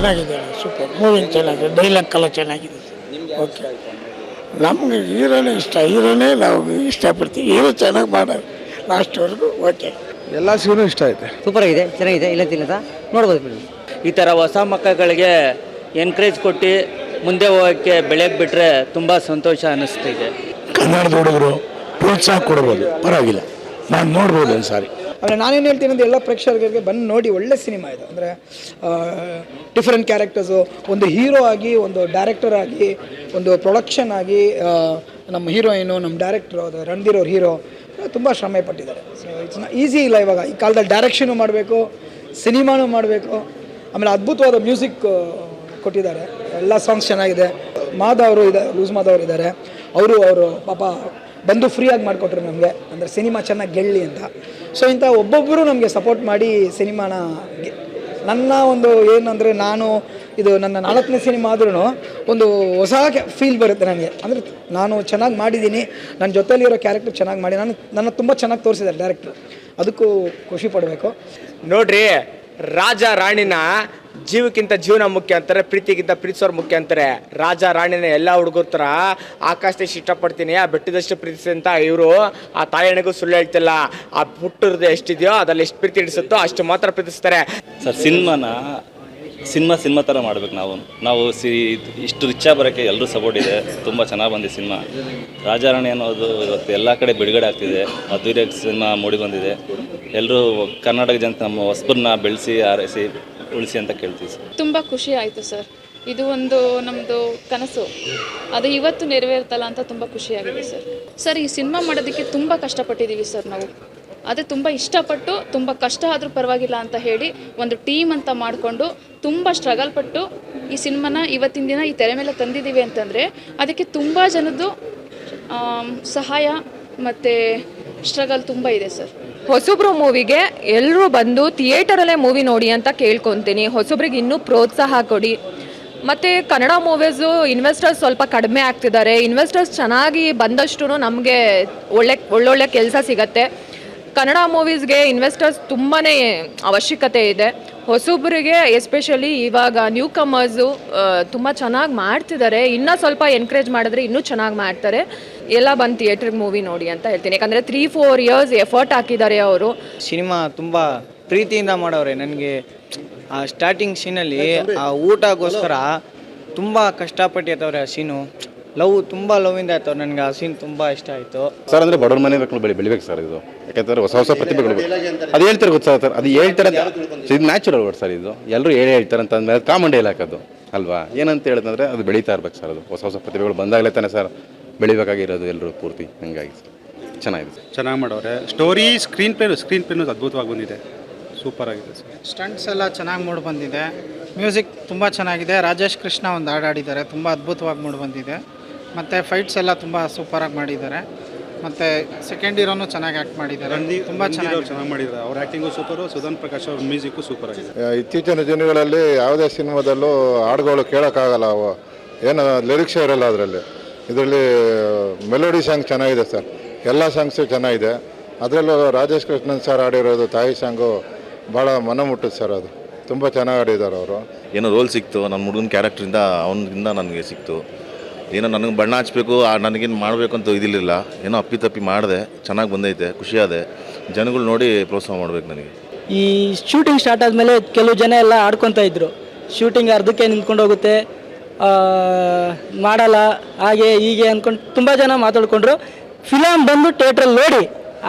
ಚೆನ್ನಾಗಿದೆ super moving ಚೆನ್ನಾಗಿದೆ dialogue ಎಲ್ಲ ಚೆನ್ನಾಗಿದೆ. ಓಕೆ ನಮಗೆ ಹೀರೋನೇ ಇಷ್ಟ. ಹೀರೋನೇ ನಾವು ಇಷ್ಟಪಡ್ತೀವಿ. ಹೀರೋ ಚೆನ್ನಾಗಿ ಮಾಡೋದು ಲಾಸ್ಟ್ವರೆಗೂ ಓಕೆ ಎಲ್ಲ ಸೀನು ಇಷ್ಟ ಆಯಿತು. ಸೂಪರ್ ಆಗಿದೆ. ಚೆನ್ನಾಗಿದೆ. ಇಲ್ಲ ತಿನ್ನದ? ನೋಡ್ಬೋದು ಫಿಲ್ಮ್ ಈ ಥರ ಹೊಸ ಮಕ್ಕಳಿಗೆ ಎನ್ಕರೇಜ್ ಕೊಟ್ಟು ಮುಂದೆ ಹೋಗೋಕ್ಕೆ ಬೆಳೆಯೋಕ್ಕೆ ಬಿಟ್ಟರೆ ತುಂಬ ಸಂತೋಷ ಅನ್ನಿಸ್ತಿದೆ ಕನ್ನಡದ ಹುಡುಗರು ಪ್ರೋತ್ಸಾಹ ಕೊಡ್ಬೋದು. ಪರವಾಗಿಲ್ಲ. ನಾನು ನೋಡ್ಬೋದು ಒಂದು ಸಾರಿ ಅಂದರೆ ನಾನೇನು ಹೇಳ್ತೀನಿ ಅಂದರೆ ಎಲ್ಲ ಪ್ರೇಕ್ಷಕರಿಗೆ ಬಂದು ನೋಡಿ, ಒಳ್ಳೆ ಸಿನಿಮಾ ಇದು. ಅಂದರೆ ಡಿಫ್ರೆಂಟ್ ಕ್ಯಾರೆಕ್ಟರ್ಸು ಒಂದು ಹೀರೋ ಆಗಿ, ಒಂದು ಡೈರೆಕ್ಟರ್ ಆಗಿ, ಒಂದು ಪ್ರೊಡಕ್ಷನ್ ಆಗಿ ನಮ್ಮ ಹೀರೋಯಿನು ನಮ್ಮ ಡೈರೆಕ್ಟ್ರು ಅದು ರಣಧೀರ್ ಅವ್ರ ಹೀರೋ ತುಂಬ ಶ್ರಮೆ ಪಟ್ಟಿದ್ದಾರೆ. ಸೊ ಇಟ್ಸ್ ಈಸಿ ಇಲ್ಲ ಇವಾಗ. ಈ ಕಾಲದಲ್ಲಿ ಡೈರೆಕ್ಷನು ಮಾಡಬೇಕು, ಸಿನಿಮಾನು ಮಾಡಬೇಕು, ಆಮೇಲೆ ಅದ್ಭುತವಾದ ಮ್ಯೂಸಿಕ್ ಕೊಟ್ಟಿದ್ದಾರೆ. ಎಲ್ಲ ಸಾಂಗ್ಸ್ ಚೆನ್ನಾಗಿದೆ. ಮಾಧ ಅವರು ಇದೆ, ಲೂಸ್ ಮಾಧ ಅವರು ಇದ್ದಾರೆ. ಅವರು ಅವರು ಪಾಪ ಬಂದು ಫ್ರೀಯಾಗಿ ಮಾಡಿಕೊಟ್ರು ನಮಗೆ. ಅಂದರೆ ಸಿನಿಮಾ ಚೆನ್ನಾಗಿ ಗೆಲ್ಲಿ ಅಂತ. ಸೊ ಇಂಥ ಒಬ್ಬೊಬ್ಬರು ನಮಗೆ ಸಪೋರ್ಟ್ ಮಾಡಿ ಸಿನಿಮಾನ ನನ್ನ ಒಂದು ಏನಂದರೆ ನಾನು ಇದು ನನ್ನ ನಾಲ್ಕನೇ ಸಿನಿಮಾ ಆದ್ರೂ ಒಂದು ಹೊಸ ಫೀಲ್ ಬರುತ್ತೆ ನನಗೆ. ಅಂದರೆ ನಾನು ಚೆನ್ನಾಗಿ ಮಾಡಿದ್ದೀನಿ ನನ್ನ ಜೊತೆಯಲ್ಲಿರೋ ಕ್ಯಾರೆಕ್ಟರ್ ಚೆನ್ನಾಗಿ ಮಾಡಿ, ನಾನು ನನ್ನ ತುಂಬ ಚೆನ್ನಾಗಿ ತೋರಿಸಿದ್ದಾರೆ ಡೈರೆಕ್ಟ್ರು ಅದಕ್ಕೂ ಖುಷಿ ಪಡಬೇಕು. ನೋಡ್ರಿ, ರಾಜ ರಾಣಿನ ಜೀವಕ್ಕಿಂತ ಜೀವನ ಮುಖ್ಯ ಅಂತಾರೆ, ಪ್ರೀತಿಗಿಂತ ಪ್ರೀತಿಸೋರು ಮುಖ್ಯ ಅಂತಾರೆ. ರಾಜ, ರಾಣಿನ ಎಲ್ಲ ಹುಡುಗರ ಥರ ಆಕಾಶದಷ್ಟು ಇಷ್ಟಪಡ್ತೀನಿ, ಆ ಬೆಟ್ಟದಷ್ಟು ಪ್ರೀತಿಸಿ ಅಂತ ಇವರು ಆ ತಾಯಣಿಗೂ ಸುಳ್ಳು ಹೇಳ್ತಿಲ್ಲ. ಆ ಪುಟ್ಟರದ್ದು ಎಷ್ಟಿದೆಯೋ, ಅದರಲ್ಲಿ ಎಷ್ಟು ಪ್ರೀತಿ ಹಿಡಿಸುತ್ತೋ ಅಷ್ಟು ಮಾತ್ರ ಪ್ರೀತಿಸ್ತಾರೆ. ಸರ್, ಸಿನಿಮಾನ ಸಿನಿಮಾ ಸಿನಿಮಾ ಥರ ಮಾಡ್ಬೇಕು ನಾವು. ನಾವು ಸಿ ಇಷ್ಟು ರಿಚ್ಚ ಬರೋಕ್ಕೆ ಎಲ್ಲರೂ ಸಪೋರ್ಟ್ ಇದೆ. ತುಂಬ ಚೆನ್ನಾಗಿ ಬಂದಿದೆ ಸಿನಿಮಾ. ರಾಜಾರಾಣಿ ಅನ್ನೋದು ಇವತ್ತು ಎಲ್ಲ ಕಡೆ ಬಿಡುಗಡೆ ಆಗ್ತಿದೆ. ಅದ್ದೂರಿಯಾಗಿ ಸಿನಿಮಾ ಮೂಡಿ ಬಂದಿದೆ. ಎಲ್ಲರೂ ಕರ್ನಾಟಕ ಜನತೆ ನಮ್ಮ ಹೊಸಬರನ್ನ ಬೆಳೆಸಿ, ಆರೈಸಿ, ಉಳಿಸಿ ಅಂತ ಕೇಳ್ತೀವಿ ಸರ್. ತುಂಬ ಖುಷಿ ಆಯಿತು ಸರ್. ಇದು ಒಂದು ನಮ್ಮದು ಕನಸು. ಅದು ಇವತ್ತು ನೆರವೇರ್ತಲ್ಲ ಅಂತ ತುಂಬ ಖುಷಿಯಾಗಿದೆ ಸರ್. ಸರ್, ಈ ಸಿನಿಮಾ ಮಾಡೋದಕ್ಕೆ ತುಂಬ ಕಷ್ಟಪಟ್ಟಿದ್ದೀವಿ ಸರ್ ನಾವು. ಅದೇ ತುಂಬ ಇಷ್ಟಪಟ್ಟು, ತುಂಬ ಕಷ್ಟ ಆದರೂ ಪರವಾಗಿಲ್ಲ ಅಂತ ಹೇಳಿ ಒಂದು ಟೀಮ್ ಅಂತ ಮಾಡಿಕೊಂಡು ತುಂಬ ಸ್ಟ್ರಗಲ್ ಪಟ್ಟು ಈ ಸಿನಿಮಾನ ಇವತ್ತಿನ ದಿನ ಈ ತೆರೆ ಮೇಲೆ ತಂದಿದ್ದೀವಿ ಅಂತಂದರೆ ಅದಕ್ಕೆ ತುಂಬ ಜನದ್ದು ಸಹಾಯ ಮತ್ತು ಸ್ಟ್ರಗಲ್ ತುಂಬ ಇದೆ ಸರ್. ಹೊಸಬ್ರು ಮೂವಿಗೆ ಎಲ್ಲರೂ ಬಂದು ಥಿಯೇಟರಲ್ಲೇ ಮೂವಿ ನೋಡಿ ಅಂತ ಕೇಳ್ಕೊತೀನಿ. ಹೊಸಬ್ರಿಗೆ ಇನ್ನೂ ಪ್ರೋತ್ಸಾಹ ಕೊಡಿ. ಮತ್ತು ಕನ್ನಡ ಮೂವೀಸು ಇನ್ವೆಸ್ಟರ್ಸ್ ಸ್ವಲ್ಪ ಕಡಿಮೆ ಆಗ್ತಿದ್ದಾರೆ. ಇನ್ವೆಸ್ಟರ್ಸ್ ಚೆನ್ನಾಗಿ ಬಂದಷ್ಟು ನಮಗೆ ಒಳ್ಳೆ, ಒಳ್ಳೊಳ್ಳೆ ಕೆಲಸ ಸಿಗತ್ತೆ. ಕನ್ನಡ ಮೂವೀಸ್ಗೆ ಇನ್ವೆಸ್ಟರ್ಸ್ ತುಂಬಾ ಅವಶ್ಯಕತೆ ಇದೆ. ಹೊಸೊಬ್ಬರಿಗೆ ಎಸ್ಪೆಷಲಿ ಇವಾಗ ನ್ಯೂ ಕಮರ್ಸು ತುಂಬ ಚೆನ್ನಾಗಿ ಮಾಡ್ತಿದ್ದಾರೆ ಇನ್ನೂ ಸ್ವಲ್ಪ ಎನ್ಕರೇಜ್ ಮಾಡಿದ್ರೆ ಇನ್ನೂ ಚೆನ್ನಾಗಿ ಮಾಡ್ತಾರೆ. ಎಲ್ಲ ಬಂದು ಥಿಯೇಟ್ರಿಗೆ ಮೂವಿ ನೋಡಿ ಅಂತ ಹೇಳ್ತೀನಿ. ಯಾಕಂದರೆ ತ್ರೀ ಫೋರ್ ಇಯರ್ಸ್ ಎಫರ್ಟ್ ಹಾಕಿದ್ದಾರೆ ಅವರು. ಸಿನಿಮಾ ತುಂಬ ಪ್ರೀತಿಯಿಂದ ಮಾಡೋರೆ ನನಗೆ ಆ ಸ್ಟಾರ್ಟಿಂಗ್ ಸೀನಲ್ಲಿ ಆ ಊಟಗೋಸ್ಕರ ತುಂಬ ಕಷ್ಟಪಟ್ಟಿರ್ತವ್ರೆ ಆ ಸೀನು ಲವ್ ತುಂಬ ಇಂದ ಆಯ್ತು. ನನಗೆ ಆ ಸೀನ್ ತುಂಬ ಇಷ್ಟ ಆಯಿತು. ಸರ್ ಅಂದ್ರೆ ಬಡವ್ರ ಮನೆ ಮಕ್ಕಳು ಬೆಳಿ ಬೆಳಿಬೇಕು ಸರ್ ಇದು. ಯಾಕಂದ್ರೆ ಹೊಸ ಹೊಸ ಪ್ರತಿಭೆಗಳು ಅದು ಹೇಳ್ತಾರೆ ಗೊತ್ತಾ ಸರ್ ಅದು ಹೇಳ್ತಾರೆ ಅಂತ- ಇದು ನ್ಯಾಚುರಲ್ ವರ್ಡ್ ಸರ್ ಇದು. ಎಲ್ಲರೂ ಹೇಳಿ ಹೇಳ್ತಾರೆ ಅಂತ ಅಂದಮೇಲೆ ಕಾಮನ್ ಡೈಲಾಗ್ ಅದು. ಅಲ್ವಾ? ಏನಂತ ಹೇಳಿದ್ರೆ ಅದು ಬೆಳೀತಾ ಇರ್ಬೇಕು ಸರ್ ಅದು. ಹೊಸ ಹೊಸ ಪ್ರತಿಭೆಗಳು ಬಂದಾಗಲೇ ತಾನೆ ಸರ್ ಬೆಳಿಬೇಕಾಗಿರೋದು ಎಲ್ಲರೂ ಪೂರ್ತಿ. ಹಂಗಾಗಿ ಸರ್ ಚೆನ್ನಾಗಿದೆ ಸರ್ ಚೆನ್ನಾಗಿ ಮಾಡೋರೆ. ಸ್ಟೋರಿ ಸ್ಕ್ರೀನ್ ಪ್ಲೇ ಸ್ಕ್ರೀನ್ ಪ್ಲೇನು ಅದ್ಭುತವಾಗಿ ಬಂದಿದೆ. ಸೂಪರ್ ಆಗಿದೆ ಸರ್ ಸ್ಟಂಟ್ಸ್ ಎಲ್ಲ ಚೆನ್ನಾಗಿ ಮೂಡಿ ಬಂದಿದೆ. ಮ್ಯೂಸಿಕ್ ತುಂಬ ಚೆನ್ನಾಗಿದೆ. ರಾಜೇಶ್ ಕೃಷ್ಣ ಒಂದು ಹಾಡು ಆಡಿದ್ದಾರೆ ತುಂಬ ಅದ್ಭುತವಾಗಿ ಮೂಡಿ ಬಂದಿದೆ. ಮತ್ತು ಫೈಟ್ಸ್ ಎಲ್ಲ ತುಂಬ ಸೂಪರಾಗಿ ಮಾಡಿದ್ದಾರೆ. ಮತ್ತು ಸೆಕೆಂಡ್ ಹೀರೋನು ಚೆನ್ನಾಗಿ ಆ್ಯಕ್ಟ್ ಮಾಡಿದ್ದಾರೆ. ತುಂಬ ಚೆನ್ನಾಗಿ ಚೆನ್ನಾಗಿ ಮಾಡಿದ್ದಾರೆ. ಅವ್ರ ಆ್ಯಕ್ಟಿಂಗು ಸೂಪರು ಸುಧನ್ ಪ್ರಕಾಶ್ ಅವ್ರ ಮ್ಯೂಸಿಕ್ಕು ಸೂಪರ್ ಆಗಿದೆ. ಇತ್ತೀಚಿನ ದಿನಗಳಲ್ಲಿ ಯಾವುದೇ ಸಿನಿಮಾದಲ್ಲೂ ಹಾಡುಗಳು ಕೇಳೋಕ್ಕಾಗಲ್ಲ. ಅವು ಏನು ಲಿರಿಕ್ಸ್ ಇರಲ್ಲ ಅದರಲ್ಲಿ. ಇದರಲ್ಲಿ ಮೆಲೋಡಿ ಸಾಂಗ್ ಚೆನ್ನಾಗಿದೆ ಸರ್. ಎಲ್ಲ ಸಾಂಗ್ಸು ಚೆನ್ನಾಗಿದೆ. ಅದರಲ್ಲೂ ರಾಜೇಶ್ ಕೃಷ್ಣನ್ ಸರ್ ಆಡಿರೋದು ತಾಯಿ ಸಾಂಗು ಭಾಳ ಮನ ಮುಟ್ಟುತ್ತೆ ಸರ್ ಅದು. ತುಂಬ ಚೆನ್ನಾಗಿ ಆಡಿದ್ದಾರೆ ಅವರು. ಏನೋ ರೋಲ್ ಸಿಕ್ತು. ನನ್ನ ಹುಡುಗನ ಕ್ಯಾರೆಕ್ಟ್ರಿಂದ ಅವನಿಂದ ನನಗೆ ಸಿಕ್ತು. ಏನೋ ನನಗೆ ಬಣ್ಣ ಆ ನನಗೇನು ಮಾಡಬೇಕು ಅಂತ ಇದಿರಲಿಲ್ಲ. ಏನೋ ಅಪ್ಪಿತಪ್ಪಿ ಮಾಡಿದೆ, ಚೆನ್ನಾಗಿ ಬಂದೈತೆ ಖುಷಿಯಾದೆ ಜನಗಳು ನೋಡಿ ಪ್ರೋತ್ಸಾಹ ಮಾಡಬೇಕು ನನಗೆ. ಈ ಶೂಟಿಂಗ್ ಸ್ಟಾರ್ಟ್ ಆದಮೇಲೆ ಕೆಲವು ಜನ ಎಲ್ಲ ಆಡ್ಕೊತಾ ಇದ್ರು. ಶೂಟಿಂಗ್ ಅರ್ಧಕ್ಕೆ ನಿಂತ್ಕೊಂಡು ಹೋಗುತ್ತೆ ಮಾಡಲ್ಲ, ಹಾಗೆ ಹೀಗೆ ಅಂದ್ಕೊಂಡು ತುಂಬ ಜನ ಮಾತಾಡ್ಕೊಂಡ್ರು. ಫಿಲಮ್ ಬಂದು ಥಿಯೇಟ್ರಲ್ಲಿ ನೋಡಿ,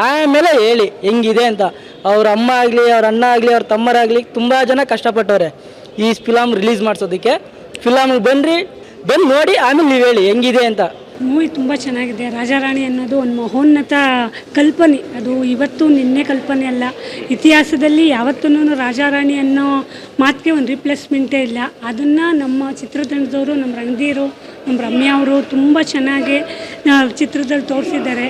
ಆಮೇಲೆ ಹೇಳಿ, ಹೆಂಗಿದೆ ಅಂತ. ಅವ್ರ ಅಮ್ಮ ಆಗಲಿ, ಅವ್ರ ಅಣ್ಣ ಆಗಲಿ, ಅವ್ರ ತಮ್ಮರಾಗಲಿ ತುಂಬ ಜನ ಕಷ್ಟಪಟ್ಟವ್ರೆ ಈ ಫಿಲಮ್ ರಿಲೀಸ್ ಮಾಡಿಸೋದಕ್ಕೆ. ಫಿಲಮ್ಗೆ ಬನ್ನಿರಿ ಬಂದು ನೋಡಿ, ಆಮೇಲೆ ನೀವು ಹೇಳಿ, ಹೆಂಗಿದೆ ಅಂತ. ಮೂವಿ ತುಂಬ ಚೆನ್ನಾಗಿದೆ. ರಾಜಾರಾಣಿ ಅನ್ನೋದು ಒಂದು ಮಹೋನ್ನತ ಕಲ್ಪನೆ. ಅದು ಇವತ್ತು ನಿನ್ನೆ ಕಲ್ಪನೆ ಅಲ್ಲ. ಇತಿಹಾಸದಲ್ಲಿ ಯಾವತ್ತೂ ರಾಜಾರಾಣಿ ಅನ್ನೋ ಮಾತಿಗೆ ಒಂದು ರಿಪ್ಲೇಸ್ಮೆಂಟೇ ಇಲ್ಲ. ಅದನ್ನು ನಮ್ಮ ಚಿತ್ರತಂಡದವರು, ನಮ್ಮ ರಂಗೀರು ನಮ್ಮ ರಮ್ಯಾ ಅವರು ತುಂಬ ಚೆನ್ನಾಗಿ ಚಿತ್ರದಲ್ಲಿ ತೋರಿಸಿದ್ದಾರೆ.